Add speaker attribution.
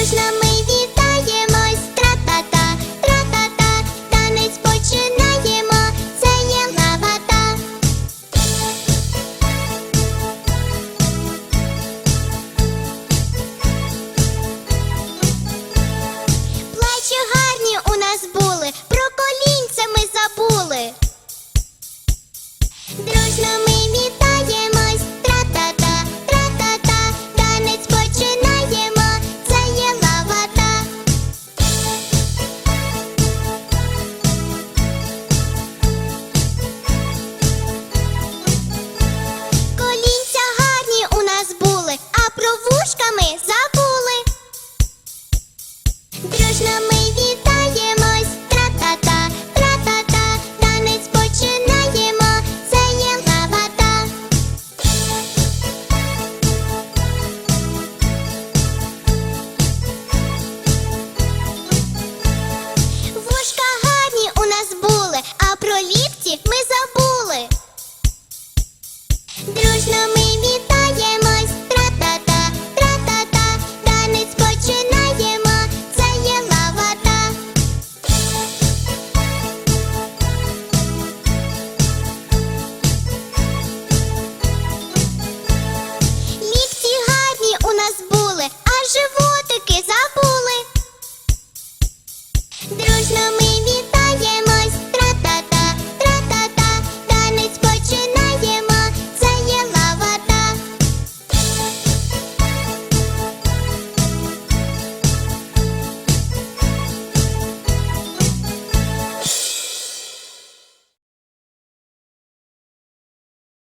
Speaker 1: Можна ми Дружно